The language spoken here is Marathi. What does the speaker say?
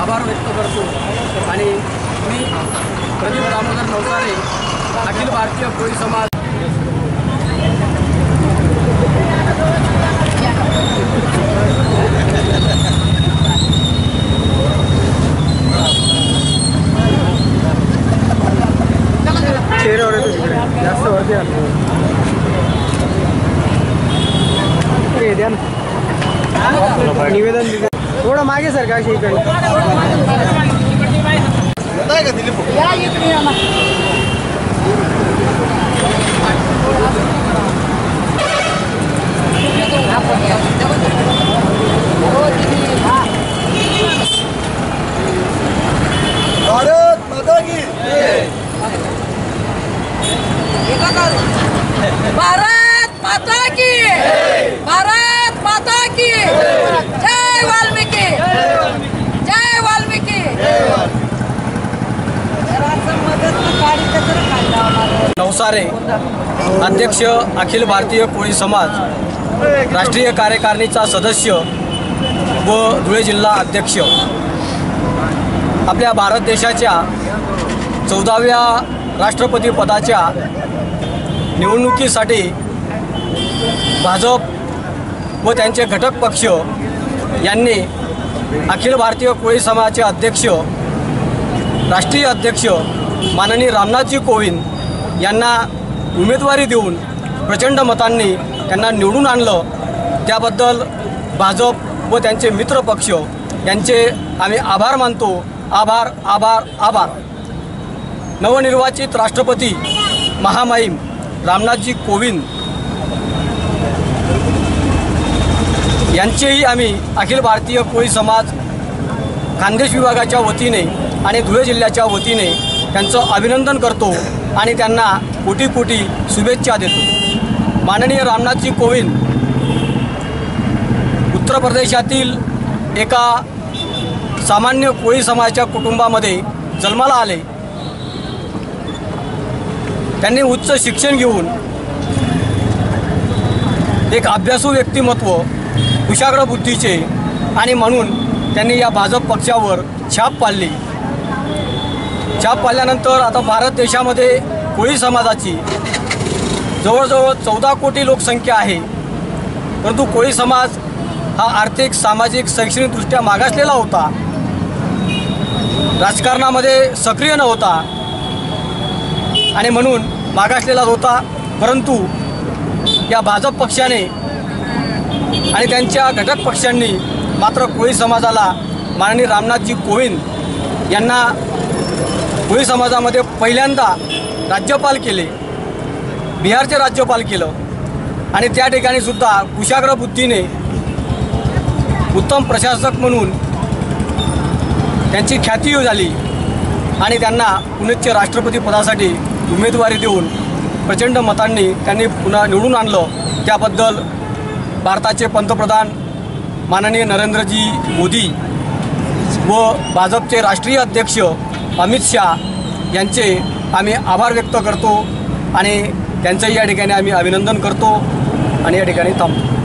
आभार व्यक्त करतो. आणि मी प्रदीप दामोदर नवसारे अखिल भारतीय कोळी समाज चेहऱ्यावर येतो तिकडे. जास्त वरती निवेदन थोडं मागे सर काय इकडे भारत माता की। भारत माता की। भारत माता की। नवसारे अध्यक्ष अखिल भारतीय कोळी समाज राष्ट्रीय कार्यकारिणीचा सदस्य व धुळे जिल्हा अध्यक्ष. आपल्या भारत देशाच्या चौदाव्या राष्ट्रपती पदाच्या निवडणुकीसाठी भाजप व त्यांचे घटक पक्ष यांनी अखिल भारतीय कोळी समाजाचे अध्यक्ष राष्ट्रीय अध्यक्ष माननीय रामनाथजी कोविंद यांना उमेदवारी देऊन प्रचंड मतांनी त्यांना निवडून आणलं. त्याबद्दल भाजप व त्यांचे मित्र पक्ष यांचे आम्ही आभार मानतो. आभार आभार आभार. नवनिर्वाचित राष्ट्रपती महामाईम रामनाथजी कोविंद. यांचेही आम्ही अखिल भारतीय कोळी समाज खानदेश विभागाच्या वतीने आणि धुळे जिल्ह्याच्या वतीने त्यांचं अभिनंदन करतो. आणि त्यांना कोटी कोटी शुभेच्छा देतो. माननीय रामनाथजी कोविंद उत्तर प्रदेशातील एका सामान्य कोळी समाजाच्या कुटुंबामध्ये जन्माला आले. त्यांनी उच्च शिक्षण घेऊन एक अभ्यासू व्यक्तिमत्व कुशाग्र बुद्धीचे आणि म्हणून त्यांनी या भाजप पक्षावर छाप पाडली. छाप पाडल्यानंतर आता भारत देशामध्ये कोळी समाजाची जवळजवळ चौदा कोटी लोकसंख्या आहे परंतु कोळी समाज हा आर्थिक सामाजिक शैक्षणिकदृष्ट्या मागासलेला होता. राजकारणामध्ये सक्रिय नव्हता आणि म्हणून मागासलेला होता परंतु या भाजप पक्षाने आणि त्यांच्या घटक पक्षांनी मात्र कोळी समाजाला माननीय रामनाथजी कोविंद यांना कोळी समाजामध्ये पहिल्यांदा राज्यपाल केले बिहारचे राज्यपाल केलं. आणि त्या ठिकाणी सुद्धा कुशाग्र बुद्धीने उत्तम प्रशासक म्हणून त्यांची ख्याती झाली आणि त्यांना पुणेच्या राष्ट्रपती पदासाठी उमेदवारी देऊन प्रचंड मतांनी त्यांनी पुन्हा निवडून आणलं. त्याबद्दल भारताचे पंतप्रधान माननीय नरेंद्रजी मोदी व भाजपचे राष्ट्रीय अध्यक्ष अमित शहा यांचे आम्ही आभार व्यक्त करतो आणि त्यांचंही या ठिकाणी आम्ही अभिनंदन करतो आणि या ठिकाणी थांबतो.